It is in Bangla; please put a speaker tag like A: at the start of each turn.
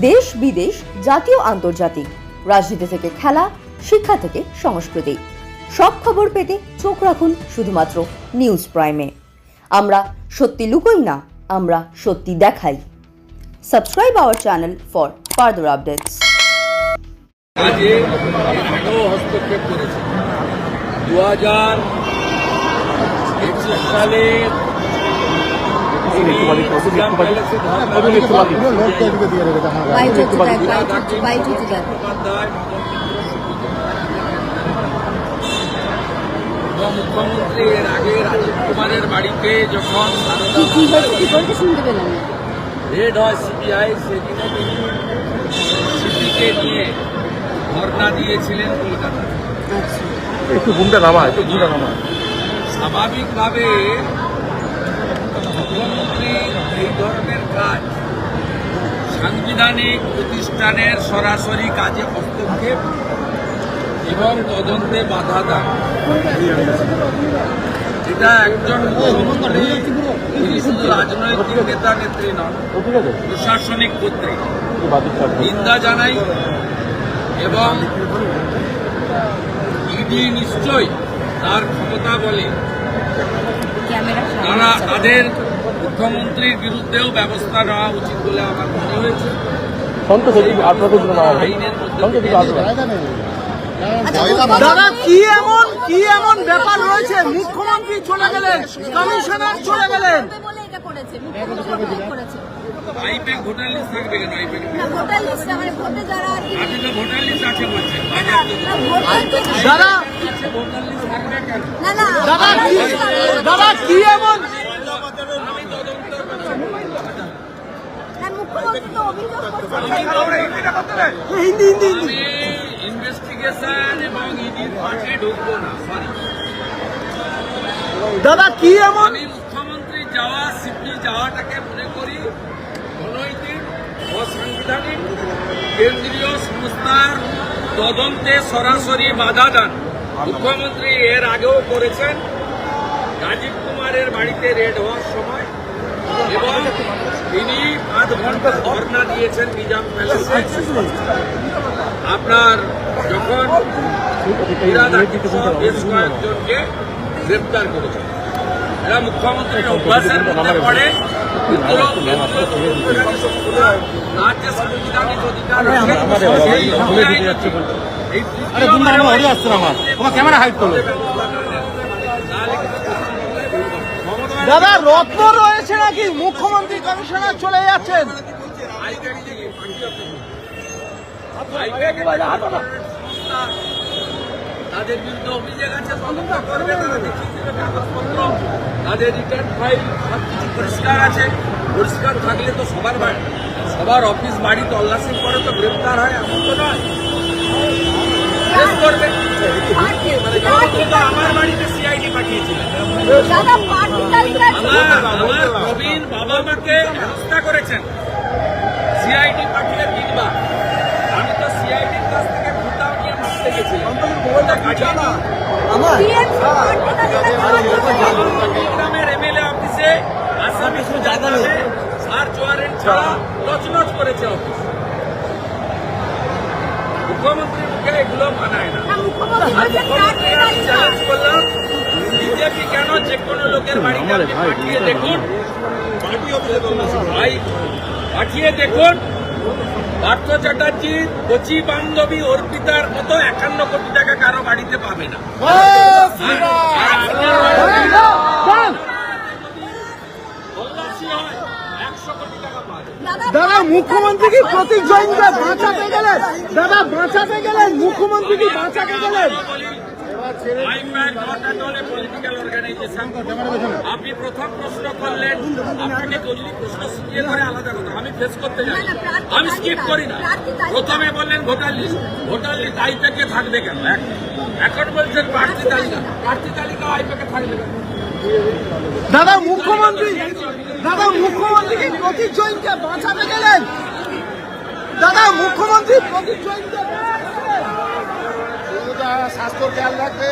A: দেশ বিদেশ, জাতীয়, আন্তর্জাতিক। রাজনীতি থেকে খেলা, শিক্ষা থেকে সংস্কৃতি। সব খবর পেতে চোখ রাখুন শুধুমাত্র নিউজ প্রাইমে। আমরা সত্যি লুকোই না, আমরা সত্যি দেখাই। Subscribe our channel for further updates.
B: দু হাজার মুখ্যমন্ত্রী এর আগে রাজীব কুমারের বাড়িতে যখন রেড হয় সিবিআই সেদিনে তিনি সিপিকে নিয়ে ধর্ণা দিয়েছিলেন কলকাতায়
C: আচ্ছা
D: একটু ঘুমটা নামা একটু ঘুমটা নামা
B: স্বাভাবিকভাবে মুখ্যমন্ত্রী, এই ধরনের কাজ সাংবিধানিক প্রতিষ্ঠানের সরাসরি কাজে হস্তক্ষেপ এবং তদন্তে বাধা দান। এটা একজন তিনি শুধু রাজনৈতিক নেতা, নেত্রী নন, প্রশাসনিক কর্তৃক নিন্দা জানাই এবং ইডি নিশ্চয়ই তার ক্ষমতা বলে তারা তাদের মুখ্যমন্ত্রীর বিরুদ্ধেও ব্যবস্থা নেওয়া উচিত বলে আমার মনে হয়েছে।
E: দাদা কি এমন কি এমন ব্যাপার রয়েছে? মুখ্যমন্ত্রী চলে গেলেন কমিশনার চলে গেলেন।
C: করেছে মুখ্যমন্ত্রী করেছে।
B: আইপ্যাক ভোটার লিস্ট থাকবে কেন? আইপ্যাক
C: না ভোটার লিস্টে মানে ভোটে যারা আর কি
B: আপনি তো ভোটার লিস্ট আছে বলছেন।
C: না, না, না, ভোটার লিস্টে-
E: দাদা!
B: ভোটার লিস্ট থাকবে কেন
C: না না
E: দাদা কি দাদা কি এমন?
C: না, মুখ্যমন্ত্রী তো অভিযোগ করছে।
E: হিন্দি হিন্দি হিন্দি।
B: ইনভেস্টিগেশন এবং ইডির পাশে ঢুকবো না সরি
E: দাদা কি এমন?
B: যাওয়া সিপি যাওয়াটাকে মনে করি অনৈতিক অসাংবিধানিক কেন্দ্রীয় সংস্থার তদন্তে সরাসরি বাধা দান। মুখ্যমন্ত্রী এর আগেও করেছেন। রাজীব কুমারের বাড়িতে রেড হওয়ার সময় এবং তিনি আধ ঘণ্টা ধর্ণা দিয়েছেন নিজাম প্যালেসে। আপনার যখন ফিরাদ আকিব বেশ কয়েকজনকে গ্রেপ্তার করেছেন। এরা মুখ্যমন্ত্রীর অভ্যাসের মধ্যে পড়ে
D: ক্যামেরা হাইট
E: দাদা রত্ন রয়েছে নাকি? মুখ্যমন্ত্রী কমিশনার চলে যাচ্ছেন।
B: তাদের বিরুদ্ধে অভিযোগ আছে তদন্ত করবে তারা দেখিয়ে দেবে কাগজপত্র তাদের রিটার্ন ফাইল সব কিছু পরিষ্কার আছে। পরিষ্কার থাকলে তো সবার বাড়ি সবার অফিস বাড়ি তল্লাশি করে তো গ্রেপ্তার হয় এমন তো নয়। করবে। মানে আমার বাড়িতে সিআইডি পাঠিয়েছিলেন আমার প্রবীণ বাবা মাকে হেনস্থা করেছেন সিআইডি গ্রামের এমএলএ অফিসে আসামি সার্চ ওয়ারেন্ট ছাড়া নচনচ করেছে অফিস মুখ্যমন্ত্রীর মুখে এগুলো মানায় না চ্যালেঞ্জ করলাম বিজেপি কেন যে কোনো লোকের বাড়িতে পাঠিয়ে দেখুন ভাই পাঠিয়ে দেখুন। পার্থ চ্যাটার্জির কচি বান্ধবী অর্পিতার মতো একান্ন কোটি টাকা কারও বাড়িতে পাবে না।
E: দাদা মুখ্যমন্ত্রী কি প্রতীক জৈনকে বাঁচাতে গেলেন দাদা, বাঁচাতে গেলেন মুখ্যমন্ত্রী কি বাঁচাতে গেলেন
B: আপনি প্রথম প্রশ্ন করলেন আপনাকে যদি প্রশ্ন শিখিয়ে করে আলাদা কথা। আমি ফেস করতে যাই। আমি স্কিপ করি না। প্রথমে বললেন ভোটার লিস্ট ভোটার লিস্ট আইপ্যাকে থাকবে কেন? এখন বলছেন প্রার্থী তালিকা। প্রার্থী তালিকা আইপ্যাকে থাকবে কেন?
E: দাদা মুখ্যমন্ত্রী দাদা মুখ্যমন্ত্রী কি প্রতীক জৈনকে বাঁচাতে গেলেন। দাদা মুখ্যমন্ত্রী প্রতীক জৈনকে?
D: স্বাস্থ্য খেয়াল রাখবে